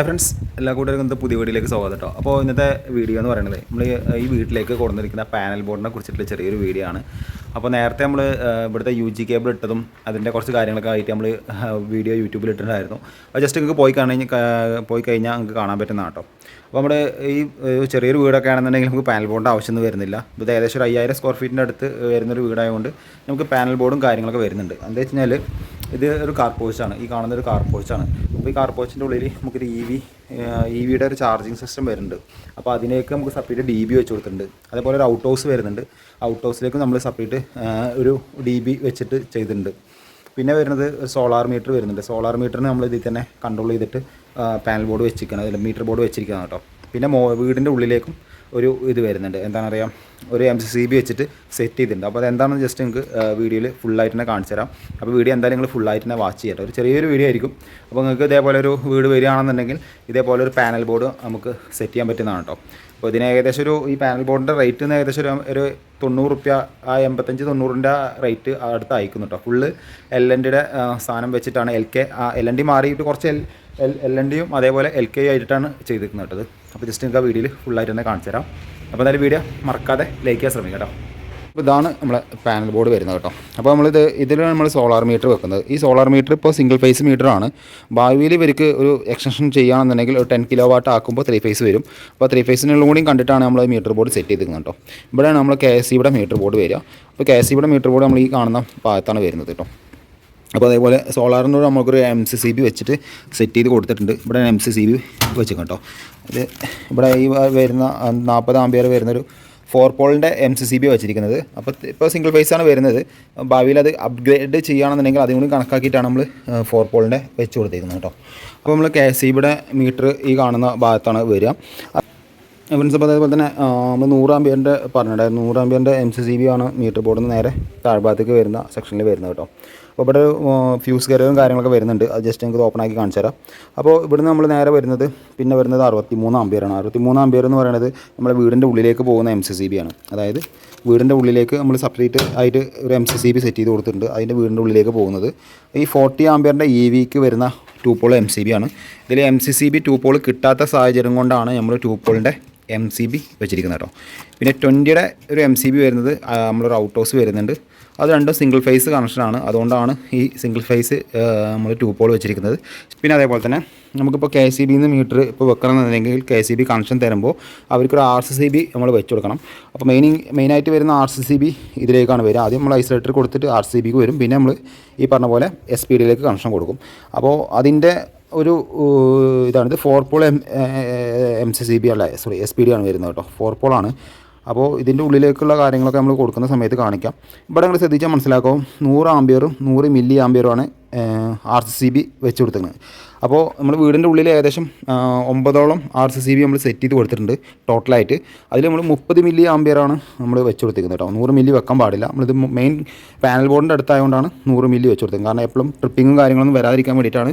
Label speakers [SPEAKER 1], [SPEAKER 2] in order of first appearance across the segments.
[SPEAKER 1] Hi friends എല്ലാ കൂട്ടുകാർക്കും ഇന്നത്തെ പുതിയ വീഡിയോയിലേക്ക് സ്വാഗതം കേട്ടോ അപ്പോൾ ഇന്നത്തെ വീഡിയോ എന്ന് പറയുന്നത് നമ്മൾ ഈ വീട്ടിലേക്ക് കൊണ്ടുവന്നിരിക്കുന്ന പാനൽ ബോർഡിനെ കുറിച്ചിട്ടുള്ള ചെറിയൊരു വീഡിയോ ആണ്. അപ്പോൾ നേരത്തെ നമ്മൾ ഇവിടുത്തെ യു ജി കേബിൾ ഇട്ടതും അതിന്റെ കുറച്ച് കാര്യങ്ങളൊക്കെ ആയിട്ട് നമ്മൾ വീഡിയോ യൂട്യൂബിൽ ഇട്ടിട്ടുണ്ടായിരുന്നു. അപ്പോൾ ജസ്റ്റ് നിങ്ങൾക്ക് പോയി കഴിഞ്ഞാൽ പോയി കഴിഞ്ഞാൽ നിങ്ങൾക്ക് കാണാൻ പറ്റുന്നതാണ് കേട്ടോ അപ്പോൾ നമ്മുടെ ഈ ചെറിയൊരു വീടൊക്കെ ആണെന്നുണ്ടെങ്കിൽ നമുക്ക് പാനൽ ബോർഡിന്റെ ആവശ്യമൊന്നും വരുന്നില്ല. ഇത് ഏകദേശം ഒരു അയ്യായിരം സ്ക്വയർ ഫീറ്റിന്റെ അടുത്ത് വരുന്നൊരു വീടായതുകൊണ്ട് നമുക്ക് പാനൽ ബോർഡും കാര്യങ്ങളൊക്കെ വരുന്നുണ്ട്. എന്താ വെച്ച് കഴിഞ്ഞാൽ ഇത് ഒരു കാർ പോച്ചാണ് ഈ കാണുന്ന ഒരു കാർ പോച്ചാണ് അപ്പോൾ ഈ കാർ പോച്ചിന്റെ ഉള്ളിൽ നമുക്കൊരു ഇ വി ഇ വിയുടെ ഒരു ചാർജിങ് സിസ്റ്റം വരുന്നുണ്ട്. അപ്പോൾ അതിനേക്ക് നമുക്ക് സെപ്പറേറ്റ് ഡി ബി വെച്ച് കൊടുത്തിട്ടുണ്ട്. അതേപോലെ ഒരു ഔട്ട് ഹൗസ് വരുന്നുണ്ട്. ഔട്ട് ഹൗസിലേക്ക് നമ്മൾ സെപ്പറേറ്റ് ഒരു ഡി ബി വെച്ചിട്ട് ചെയ്തിട്ടുണ്ട്. പിന്നെ വരുന്നത് സോളാർ മീറ്റർ വരുന്നുണ്ട്. സോളാർ മീറ്ററിന് നമ്മൾ ഇതിൽ തന്നെ കൺട്രോൾ ചെയ്തിട്ട് പാനൽ ബോർഡ് വെച്ചിരിക്കുന്നത് അല്ല മീറ്റർ ബോർഡ് വെച്ചിരിക്കുന്നത് കേട്ടോ. പിന്നെ മോ വീടിന്റെ ഉള്ളിലേക്കും ഒരു ഇത് വരുന്നുണ്ട്. എന്താണ് അറിയാം ഒരു എം സി സി ബി വെച്ചിട്ട് സെറ്റ് ചെയ്തിട്ടുണ്ട്. അപ്പോൾ അതെന്താണെന്ന് ജസ്റ്റ് നിങ്ങൾക്ക് വീഡിയോയിൽ ഫുള്ളായിട്ട് തന്നെ കാണിച്ചു തരാം. അപ്പോൾ വീഡിയോ എന്തായാലും നിങ്ങൾ ഫുള്ളായിട്ട് തന്നെ വാച്ച് ചെയ്യട്ടെ ഒരു ചെറിയൊരു വീഡിയോ ആയിരിക്കും. അപ്പോൾ നിങ്ങൾക്ക് ഇതേപോലെ ഒരു വീട് വരികയാണെന്നുണ്ടെങ്കിൽ ഇതേപോലെ ഒരു പാനൽ ബോർഡ് നമുക്ക് സെറ്റ് ചെയ്യാൻ പറ്റുന്നതാണ് കേട്ടോ. അപ്പോൾ ഇതിന് ഏകദേശം ഒരു ഈ പാനൽ ബോർഡിന്റെ റേറ്റ് എന്ന് ഏകദേശം ഒരു ഒരു തൊണ്ണൂറ് റുപ്യ ആ എൺപത്തഞ്ച് തൊണ്ണൂറിന്റെ റേറ്റ് അടുത്ത് അയക്കുന്നു കേട്ടോ ഫുള്ള് എൽ എൻ ഡിയുടെ സാധനം വെച്ചിട്ടാണ് L K L N D മാറിയിട്ട് കുറച്ച് എൽ എൽ എൽ എൻ ഡിയും അതേപോലെ എൽ കെ ആയിട്ടാണ് ചെയ്തിരിക്കുന്നത് കേട്ടത് അപ്പോൾ ജസ്റ്റ് നിങ്ങൾക്ക് ആ വീഡിയോയിൽ ഫുള്ളായിട്ട് തന്നെ കാണിച്ചു തരാം അപ്പോൾ എന്തായാലും വീഡിയോ മറക്കാതെ ലൈക്ക് ചെയ്യാൻ ശ്രമിക്കാം കേട്ടോ അപ്പോൾ ഇതാണ് നമ്മുടെ പാനൽ ബോർഡ് വരുന്നത് കേട്ടോ. അപ്പോൾ നമ്മളിത് ഇതിലാണ് നമ്മൾ സോളാർ മീറ്റർ വെക്കുന്നത്. ഈ സോളാർ മീറ്റർ ഇപ്പോൾ സിംഗിൾ ഫേസ് മീറ്ററാണ് ഭാവിയിൽ ഇവർക്ക് ഒരു എക്സ്റ്റൻഷൻ ചെയ്യുകയാണെന്നുണ്ടെങ്കിൽ ഒരു ടെൻ കിലോ വാട്ട് ആക്കുമ്പോൾ ത്രീ ഫേസ് വരും. അപ്പോൾ ത്രീ ഫേസിനുള്ള കൂടിയും കണ്ടിട്ടാണ് നമ്മൾ മീറ്റർ ബോർഡ് സെറ്റ് ചെയ്തിരിക്കുന്നത് കേട്ടോ. ഇവിടെയാണ് നമ്മൾ കെ എസ് സിയുടെ മീറ്റർ ബോർഡ് വരിക. അപ്പോൾ കെ എസ് സിയുടെ മീറ്റർ ബോർഡ് നമ്മൾ ഈ കാണുന്ന ഭാഗത്താണ് വരുന്നത് കേട്ടോ. അപ്പോൾ അതേപോലെ സോളാറിനോട് നമുക്കൊരു എം സി സി ബി വെച്ചിട്ട് സെറ്റ് ചെയ്ത് കൊടുത്തിട്ടുണ്ട്. ഇവിടെ എം സി സി ബി വെച്ചിട്ടുണ്ട് കേട്ടോ. ഇത് ഇവിടെ ഈ വരുന്ന നാൽപ്പത് ആമ്പിയർ വരുന്നൊരു ഫോർ പോളിന്റെ എം സി സി ബി വെച്ചിരിക്കുന്നത്. അപ്പോൾ ഇപ്പോൾ സിംഗിൾ ഫേസാണ് വരുന്നത്. ഭാവിയിൽ അത് അപ്ഗ്രേഡ് ചെയ്യുകയാണെന്നുണ്ടെങ്കിൽ അതും കൂടി കണക്കാക്കിയിട്ടാണ് നമ്മൾ ഫോർ പോളിന്റെ വെച്ച് കൊടുത്തിരിക്കുന്നത് കേട്ടോ. അപ്പോൾ നമ്മൾ കെ എസ് സിബിയുടെ മീറ്റർ ഈ കാണുന്ന ഭാഗത്താണ് വരിക. ഫ്രണ്ട്സ് അപ്പോൾ അതേപോലെ തന്നെ നമ്മൾ നൂറാമ്പിയറിന്റെ പറഞ്ഞിട്ടുണ്ടായിരുന്നു. നൂറാമ്പിയറിന്റെ എം സി സി ബി ആണ് മീറ്റർ ബോർഡിൽ നിന്ന് നേരെ താഴ്ഭാഗത്തേക്ക് വരുന്ന സെക്ഷനിൽ വരുന്നത് കേട്ടോ. അപ്പോൾ ഇവിടെ ഫ്യൂസ് കയറും കാര്യങ്ങളൊക്കെ വരുന്നുണ്ട്. അത് ജസ്റ്റ് നിങ്ങൾക്ക് ഓപ്പൺ ആക്കി കാണിച്ചു തരാം. അപ്പോൾ ഇവിടുന്ന് നമ്മൾ നേരെ വരുന്നത് പിന്നെ വരുന്നത് അറുപത്തി മൂന്ന് ആംബിയറാണ് അറുപത്തി മൂന്ന് ആംബിയർ എന്ന് പറയുന്നത് നമ്മുടെ വീടിന്റെ ഉള്ളിലേക്ക് പോകുന്ന എം സി സി ബി ആണ്. അതായത് വീടിന്റെ ഉള്ളിലേക്ക് നമ്മൾ സെപ്പറേറ്റ് ആയിട്ട് ഒരു M C C B set ചെയ്ത് കൊടുത്തിട്ടുണ്ട്. അതിന്റെ വീടിന്റെ ഉള്ളിലേക്ക് പോകുന്നത്. ഈ ഫോർട്ടി ആംബിയറിന്റെ ഇ വിക്ക് വരുന്ന two pole M C B ആണ്. ഇതിൽ M C C B two pole കിട്ടാത്ത സാഹചര്യം കൊണ്ടാണ് നമ്മൾ ടൂ പോളിന്റെ എം സി ബി വെച്ചിരിക്കുന്നത് കേട്ടോ. പിന്നെ ട്വന്റിയുടെ ഒരു എം സി ബി വരുന്നത് നമ്മളൊരു ഔട്ട് ഹൗസ് വരുന്നുണ്ട്. അത് രണ്ടും സിംഗിൾ ഫേസ് കണക്ഷനാണ് അതുകൊണ്ടാണ് ഈ സിംഗിൾ ഫേസ് നമ്മൾ ടൂ പോൾ വെച്ചിരിക്കുന്നത്. പിന്നെ അതേപോലെ തന്നെ നമുക്കിപ്പോൾ കെ സി ബിന്ന് മീറ്റർ ഇപ്പോൾ വെക്കണമെന്നുണ്ടെങ്കിൽ കെ സി ബി കണക്ഷൻ തരുമ്പോൾ അവർക്കൊരു ആർ സി സി ബി നമ്മൾ വെച്ച് കൊടുക്കണം. അപ്പോൾ മെയിൻ മെയിനായിട്ട് വരുന്ന ആർ സി സി ബി ഇതിലേക്കാണ് വരിക. ആദ്യം നമ്മൾ ഐസൊലേറ്റർ കൊടുത്തിട്ട് ആർ സി ബിക്ക് വരും. പിന്നെ നമ്മൾ ഈ പറഞ്ഞ പോലെ എസ് പി ഡിയിലേക്ക് കണക്ഷൻ കൊടുക്കും. അപ്പോൾ അതിന്റെ ഒരു ഇതാണിത് four pole M M C C B അല്ല സോറി എസ് പി ഡി ആണ് വരുന്നത് കേട്ടോ. ഫോർ പോളാണ് അപ്പോൾ ഇതിന്റെ ഉള്ളിലേക്കുള്ള കാര്യങ്ങളൊക്കെ നമ്മൾ കൊടുക്കുന്ന സമയത്ത് കാണിക്കാം. ഇവിടെ നിങ്ങൾ ശ്രദ്ധിച്ചാൽ മനസ്സിലാക്കും നൂറ് ആംബിയറും നൂറ് മില്ലി ആംബിയറുമാണ് ആർ സി സി ബി വെച്ച് കൊടുത്തിരുന്നത് അപ്പോൾ നമ്മൾ വീടിന്റെ ഉള്ളിൽ ഏകദേശം ഒമ്പതോളം ആർ സി സി ബി നമ്മൾ സെറ്റ് ചെയ്ത് കൊടുത്തിട്ടുണ്ട് ടോട്ടലായിട്ട്. അതിൽ നമ്മൾ മുപ്പത് മില്ലി ആംബിയറാണ് നമ്മൾ വെച്ച് കൊടുത്തിരിക്കുന്നത് കേട്ടോ. നൂറ് മില്ലി വെക്കാൻ പാടില്ല. നമ്മളിത് മെയിൻ പാനൽ ബോർഡിന്റെ അടുത്തായതുകൊണ്ടാണ് നൂറ് മില്ലി വെച്ച് കൊടുത്തത് കാരണം എപ്പോഴും ട്രിപ്പിങ്ങും കാര്യങ്ങളൊന്നും വരാതിരിക്കാൻ വേണ്ടിയിട്ടാണ്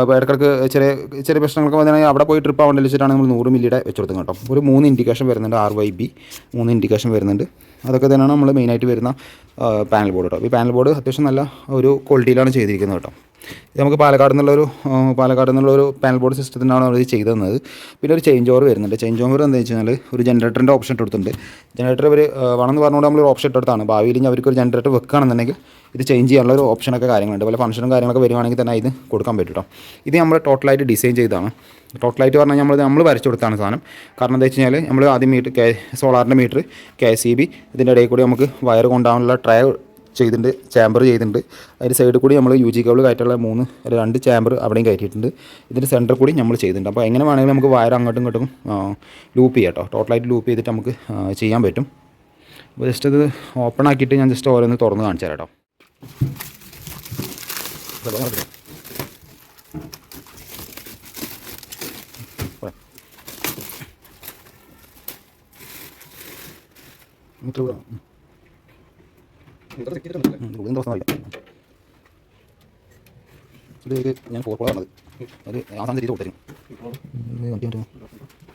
[SPEAKER 1] അപ്പോൾ ഇടയ്ക്കിടയ്ക്ക് ചെറിയ ചെറിയ പ്രശ്നങ്ങളൊക്കെ വന്നിട്ടുണ്ടെങ്കിൽ അവിടെ പോയി ട്രിപ്പ് ആവേണ്ടി വെച്ചിട്ടാണ് നമ്മൾ നൂറ് മില്ലിയുടെ വെച്ച് കൊടുത്തത് കേട്ടോ. ഒരു മൂന്ന് ഇൻഡിക്കേഷൻ വരുന്നുണ്ട് ആർ വൈ ബി മൂന്ന് ഇൻഡിക്കേഷൻ വരുന്നുണ്ട്. അതൊക്കെ തന്നെയാണ് നമ്മൾ മെയിനായിട്ട് വരുന്ന പാനൽ ബോർഡ് കേട്ടോ. ഈ പാനൽ ബോർഡ് അത്യാവശ്യം നല്ല ഒരു ക്വാളിറ്റിയിലാണ് ചെയ്തിരിക്കുന്നത് കേട്ടോ. ഇത് നമുക്ക് പാലക്കാട് നിന്നുള്ളൊരു പാലക്കാട് നിന്നുള്ളൊരു പാനൽ ബോർഡ് സിസ്റ്റത്തിനാണ് അവർ ചെയ്തു തന്നത്. പിന്നെ ഒരു ചേഞ്ച് ഓവർ വരുന്നുണ്ട്. ചേഞ്ച് ഓവർ എന്താ വെച്ച് കഴിഞ്ഞാൽ ഒരു ജനറേറ്ററിന്റെ ഓപ്ഷൻ എടുത്തിട്ടുണ്ട് ജനറേറ്റർ അവർ വേണമെന്ന് പറഞ്ഞുകൊണ്ട് നമ്മൾ ഒരു ഓപ്ഷൻ ഇട്ടെടുത്താണ്. ഭാവിയിൽ ഇനി അവർക്ക് ഒരു ജനറേറ്റർ വെക്കുകയാണെന്നുണ്ടെങ്കിൽ ഇത് ചേഞ്ച് ചെയ്യാനുള്ള ഒരു ഓപ്ഷനൊക്കെ കാര്യങ്ങളുണ്ട്. പല ഫംഗ്ഷനും കാര്യങ്ങളൊക്കെ വരുവാണെങ്കിൽ തന്നെ ഇത് കൊടുക്കാൻ പറ്റും ഇത് നമ്മൾ ടോട്ടലായിട്ട് ഡിസൈൻ ചെയ്തതാണ്. ടോട്ടലായിട്ട് പറഞ്ഞാൽ നമ്മൾ നമ്മൾ വരച്ചു കൊടുത്താണ് സാധനം. കാരണം എന്താ വെച്ച് കഴിഞ്ഞാൽ നമ്മൾ ആദ്യം മീറ്റർ കെ സോളാറിന്റെ മീറ്റർ കെ സി ബി ഇതിന്റെ ഇടയിൽ കൂടി നമുക്ക് വയർ കൊണ്ടാകാനുള്ള ട്രേ ചെയ്തിട്ടുണ്ട് ചാമ്പർ ചെയ്തിട്ടുണ്ട്. അതിന്റെ സൈഡിൽ കൂടി നമ്മൾ യു ജി കേബിൾ കയറ്റുള്ള മൂന്ന് അല്ലെങ്കിൽ രണ്ട് ചാമ്പർ അവിടെയും കയറ്റിയിട്ടുണ്ട്. ഇതിന്റെ സെന്റർ കൂടി നമ്മൾ ചെയ്തിട്ടുണ്ട്. അപ്പോൾ എങ്ങനെ വേണമെങ്കിലും നമുക്ക് വയർ അങ്ങോട്ടും ഇങ്ങോട്ടും ലൂപ്പ് ചെയ്യാം കേട്ടോ. ടോട്ടലായിട്ട് ലൂപ്പ് ചെയ്തിട്ട് നമുക്ക് ചെയ്യാൻ പറ്റും. അപ്പോൾ ജസ്റ്റ് ഇത് ഓപ്പൺ ആക്കിയിട്ട് ഞാൻ ജസ്റ്റ് ഓരോന്ന് തുറന്ന് കാണിച്ചു തരാം കേട്ടോ. ഇത്ര കൂടാം ഉള്ളിൽ ദിവസം അറിയില്ല ഇത് ഇത് ഞാൻ ഫോർ കോളാണത് അത് ആസാം തിരിച്ച് കൊടുത്തിരുന്നു ഇത് വണ്ടി വണ്ടി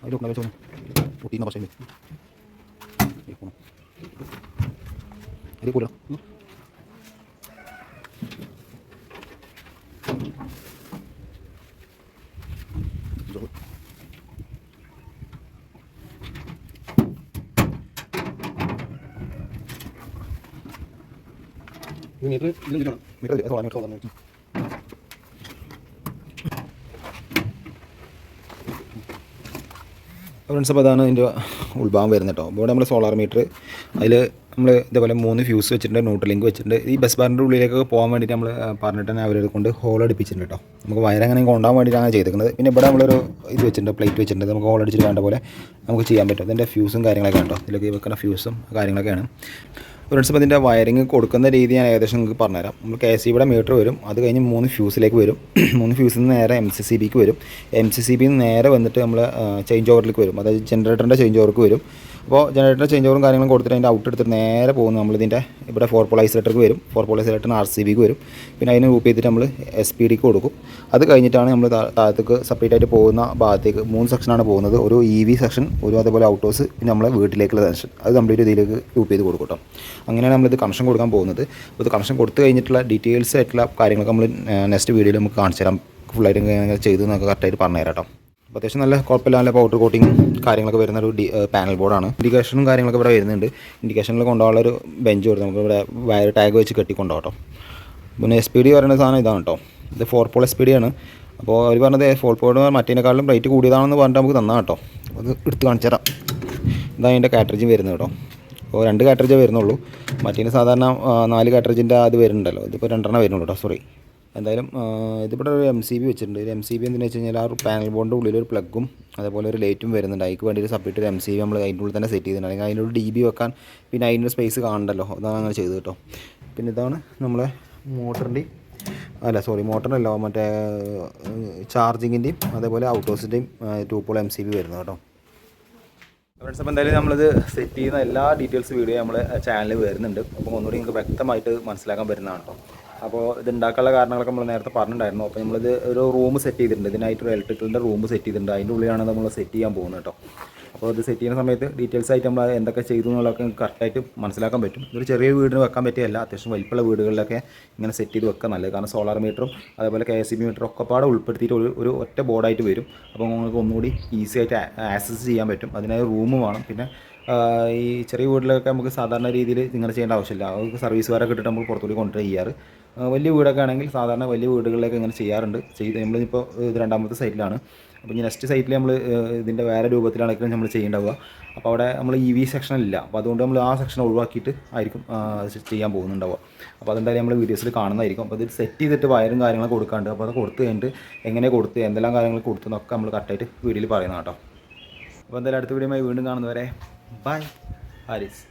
[SPEAKER 1] അതിൽ കൊണ്ടാ വെച്ചോ പൊട്ടിയുന്ന പക്ഷേ അതിൽ കൂടാ
[SPEAKER 2] മീറ്റർ മീറ്റർ
[SPEAKER 1] ഫ്രണ്ട്സ് അപ്പോൾ അതാണ് അതിന്റെ ഉൾഭാഗം വരുന്നത് കേട്ടോ ഇവിടെ നമ്മൾ സോളാർ മീറ്റർ അതിൽ നമ്മൾ ഇതേപോലെ മൂന്ന് ഫ്യൂസ് വെച്ചിട്ടുണ്ട് ന്യൂട്രൽ ലിങ്ക് വെച്ചിട്ടുണ്ട്. ഈ ബസ് ബാറിന്റെ ഉള്ളിലേക്ക് പോകാൻ വേണ്ടിയിട്ട് നമ്മൾ പറഞ്ഞിട്ട് തന്നെ അവരെ കൊണ്ട് ഹോൾ അടിപ്പിച്ചിട്ടുണ്ട് കേട്ടോ നമുക്ക് വയർ അങ്ങനെ കൊണ്ടാൻ വേണ്ടിയിട്ടാണ് ചെയ്തിരിക്കുന്നത്. പിന്നെ ഇവിടെ നമ്മളൊരു ഇത് വെച്ചിട്ടുണ്ട് പ്ലേറ്റ് വെച്ചിട്ടുണ്ട്. നമുക്ക് ഹോൾ അടിച്ചിട്ട് വേണ്ട പോലെ നമുക്ക് ചെയ്യാൻ പറ്റും. അതിന്റെ ഫ്യൂസും കാര്യങ്ങളൊക്കെ ഉണ്ടോ ഇതിലേക്ക് വെക്കുന്ന ഫ്യൂസും കാര്യങ്ങളൊക്കെയാണ്. അപ്പോൾ ഇതിന്റെ വയറിങ് കൊടുക്കുന്ന രീതി ഞാൻ ഏകദേശം നിങ്ങൾക്ക് പറഞ്ഞുതരാം. നമ്മൾ കെ സി ബിയുടെ മീറ്റർ വരും അത് കഴിഞ്ഞ് മൂന്ന് ഫ്യൂസിലേക്ക് വരും. മൂന്ന് ഫ്യൂസിൽ നിന്ന് നേരെ എം സി സി ബിക്ക് വരും. എം സി സി ബിയിൽ നിന്ന് നേരെ വന്നിട്ട് നമ്മൾ ചേഞ്ച് ഓവറിലേക്ക് വരും. അതായത് ജനറേറ്ററിന്റെ ചേഞ്ച് ഓവർക്ക് വരും. അപ്പോൾ ജനറേറ്ററിന്റെ ചേഞ്ച് ഓവറും കാര്യങ്ങളും കൊടുത്തിട്ട് അതിന്റെ ഔട്ട് എടുത്തിട്ട് നേരെ പോകുന്നു നമ്മളിതിന്റെ ഇവിടെ ഫോർ പോൾ ഐസൊലേറ്റർക്ക് വരും. ഫോർ പോൾ ഐസൊലേറ്ററിന് ആർ സി ബിക്ക് വരും. പിന്നെ അതിന് ഗ്രൂപ്പ് ചെയ്തിട്ട് നമ്മൾ എസ് പി ഡിക്ക് കൊടുക്കും. അത് കഴിഞ്ഞിട്ടാണ് നമ്മൾ താഴത്തേക്ക് സെപ്പറേറ്റ് ആയിട്ട് പോകുന്ന ഭാഗത്തേക്ക് മൂന്ന് സെക്ഷനാണ് പോകുന്നത്. ഒരു ഇ വി സെക്ഷൻ ഒരു അതേപോലെ ഔട്ട് ഹൗസ് പിന്നെ നമ്മളെ വീട്ടിലേക്കുള്ള സെക്ഷൻ അത് കംപ്ലീറ്റ് ഇതിലേക്ക് ഗ്രൂപ്പ് ചെയ്ത് കൊടുക്കും കേട്ടോ. അങ്ങനെയാണ് നമ്മളിത് കണക്ഷൻ കൊടുക്കാൻ പോകുന്നത്. അപ്പോൾ ഇത് കണക്ഷൻ കൊടുത്തു കഴിഞ്ഞിട്ടുള്ള ഡീറ്റെയിൽസ് ആയിട്ടുള്ള കാര്യങ്ങളൊക്കെ നമ്മൾ നെക്സ്റ്റ് വീഡിയോയിൽ നമുക്ക് കാണിച്ചു തരാം ഫുള്ളായിട്ട് ചെയ്തു എന്നൊക്കെ കറക്റ്റായിട്ട് പറഞ്ഞു തരാം കേട്ടോ. അപ്പോൾ അത്യാവശ്യം നല്ല കുഴപ്പമില്ല നല്ല പൗഡർ കോട്ടിങ്ങും കാര്യങ്ങളൊക്കെ വരുന്ന ഒരു പാനൽ ബോർഡാണ് ഇൻഡിക്കേഷനും കാര്യങ്ങളൊക്കെ ഇവിടെ വരുന്നുണ്ട്. ഇൻഡിക്കേഷനിൽ കൊണ്ടുപോകാനുള്ള ഒരു ബെഞ്ച് കൊടുത്ത് നമുക്ക് ഇവിടെ വയർ ടാഗ് വെച്ച് കെട്ടിക്കൊണ്ടുപോകട്ടോ പിന്നെ എസ് പി ഡി പറയുന്ന സാധനം ഇതാണ് കേട്ടോ. ഇത് four pole S P D ആണ്. അപ്പോൾ അവർ പറഞ്ഞത് ഫോർ പോൾ മറ്റേതിനേക്കാളും റേറ്റ് കൂടിയതാണെന്ന് പറഞ്ഞിട്ട് നമുക്ക് തന്നാ കേട്ടോ. അത് എടുത്ത് കാണിച്ചു തരാം. ഇതാണ് അതിന്റെ കാറ്ററിജും വരുന്നത് കേട്ടോ. അപ്പോൾ രണ്ട് കാറ്ററേജേ വരുന്നുള്ളൂ. മറ്റേന് സാധാരണ നാല് കാറ്ററേജിന്റെ അത് വരുന്നുണ്ടല്ലോ. ഇതിപ്പോൾ രണ്ടെണ്ണം വരുന്നുള്ളൂ കേട്ടോ. സോറി എന്തായാലും ഇതിവിടെ ഒരു എം സി ബി വെച്ചിട്ടുണ്ട്. എം സി ബി എന്തെന്ന് വെച്ച് കഴിഞ്ഞാൽ ആ ഒരു പാനൽ ബോർഡിന്റെ ഉള്ളിൽ ഒരു പ്ലഗും അതേപോലെ ഒരു ലൈറ്റും വരുന്നുണ്ട്. അതിക്ക് വേണ്ടി ഒരു സെപ്പറേറ്റ് ഒരു എം സി ബി നമ്മൾ അതിന്റെ ഉള്ളിൽ തന്നെ സെറ്റ് ചെയ്തിട്ടുണ്ട്. അല്ലെങ്കിൽ അതിനൊരു ഡി ബി വെക്കാൻ പിന്നെ അതിന്റെ സ്പേസ് കാണണ്ടല്ലോ. അതാണ് അങ്ങനെ ചെയ്ത് കേട്ടോ. പിന്നെ ഇതാണ് നമ്മളെ മോട്ടറിന്റെയും അല്ല സോറി മോട്ടറിനല്ല മറ്റേ ചാർജിങ്ങിന്റെയും അതേപോലെ ഔട്ട്ഡോസിന്റെയും two pole M C B വരുന്നത് കേട്ടോ. ഫ്രണ്ട്സ് അപ്പോൾ എന്തായാലും നമ്മളിത് സെറ്റ് ചെയ്യുന്ന എല്ലാ ഡീറ്റെയിൽസ് വീഡിയോ നമ്മൾ ചാനലിൽ വരുന്നുണ്ട്. അപ്പോൾ ഒന്നുകൂടി നിങ്ങൾക്ക് വ്യക്തമായിട്ട് മനസ്സിലാക്കാൻ പറ്റുന്നതാണ് കേട്ടോ. അപ്പോൾ ഇത് ഉണ്ടാക്കാനുള്ള കാരണങ്ങളൊക്കെ നമ്മൾ നേരത്തെ പറഞ്ഞിട്ടുണ്ടായിരുന്നു അപ്പോൾ നമ്മളിത് ഒരു റൂം സെറ്റ് ചെയ്തിട്ടുണ്ട്. ഇതിനായിട്ട് ഒരു ഇലക്ട്രിക്കലിന്റെ റൂം സെറ്റ് ചെയ്തിട്ടുണ്ട്. അതിന്റെ ഉള്ളിലാണ് നമ്മൾ സെറ്റ് ചെയ്യാൻ പോകുന്നത് കേട്ടോ. അപ്പോൾ ഇത് സെറ്റ് ചെയ്യുന്ന സമയത്ത് ഡീറ്റെയിൽസ് ആയിട്ട് നമ്മൾ എന്തൊക്കെ ചെയ്തു എന്നുള്ളതൊക്കെ കറക്റ്റായിട്ട് മനസ്സിലാക്കാൻ പറ്റും. ഇതൊരു ചെറിയ വീടിന് വെക്കാൻ പറ്റിയല്ല അത്യാവശ്യം വലിപ്പമുള്ള വീടുകളിലൊക്കെ ഇങ്ങനെ സെറ്റ് ചെയ്ത് വെക്കാൻ നല്ലത്. കാരണം സോളാർ മീറ്ററും അതേപോലെ കെ എസ് ബി മീറ്ററും ഒക്കെ പാടെ ഉൾപ്പെടുത്തിയിട്ട് ഒരു ഒരു ഒറ്റ ബോർഡായിട്ട് വരും. അപ്പോൾ നിങ്ങൾക്ക് ഒന്നുകൂടി ഈസി ആയിട്ട് ആക്സസ് ചെയ്യാൻ പറ്റും. അതിനായി റൂം വേണം. പിന്നെ ഈ ചെറിയ വീട്ടിലൊക്കെ നമുക്ക് സാധാരണ രീതിയിൽ ഇങ്ങനെ ചെയ്യേണ്ട ആവശ്യമില്ല. അവർക്ക് സർവീസുകാരൊക്കെ ഇട്ടിട്ട് നമ്മൾ പുറത്തുകൂടി കൊണ്ടുപോയി ചെയ്യാറ്. വലിയ വീടൊക്കെ ആണെങ്കിൽ സാധാരണ വലിയ വീടുകളിലേക്ക് ഇങ്ങനെ ചെയ്യാറുണ്ട്. ചെയ്ത് നമ്മളിപ്പോൾ ഇത് രണ്ടാമത്തെ സൈറ്റിലാണ്. അപ്പോൾ ഇനി നെക്സ്റ്റ് സൈറ്റിൽ നമ്മൾ ഇതിന്റെ വേറെ രൂപത്തിലാണെങ്കിലും നമ്മൾ ചെയ്യേണ്ടാവുക. അപ്പോൾ അവിടെ നമ്മൾ ഇ വി സെക്ഷൻ ഇല്ല. അപ്പോൾ അതുകൊണ്ട് നമ്മൾ ആ സെക്ഷൻ ഒഴിവാക്കിയിട്ട് ആയിരിക്കും ചെയ്യാൻ പോകുന്നുണ്ടാവുക. അപ്പോൾ അതെന്തായാലും നമ്മൾ വീഡിയോസിൽ കാണുന്നതായിരിക്കും. അപ്പോൾ ഇത് സെറ്റ് ചെയ്തിട്ട് വയറും കാര്യങ്ങളൊക്കെ കൊടുക്കാണ്ട് അപ്പോൾ അത് കൊടുത്ത് കഴിഞ്ഞിട്ട് എങ്ങനെ കൊടുത്ത് എന്തെല്ലാം കാര്യങ്ങൾ കൊടുത്തു നമ്മൾ കറക്റ്റായിട്ട് വീഡിയോയിൽ പറയുന്നത് കേട്ടോ അപ്പോൾ എന്തായാലും അടുത്ത വീഡിയോയുമായി വീണ്ടും കാണുന്നവരെ ബൈ ഹാരിസ്.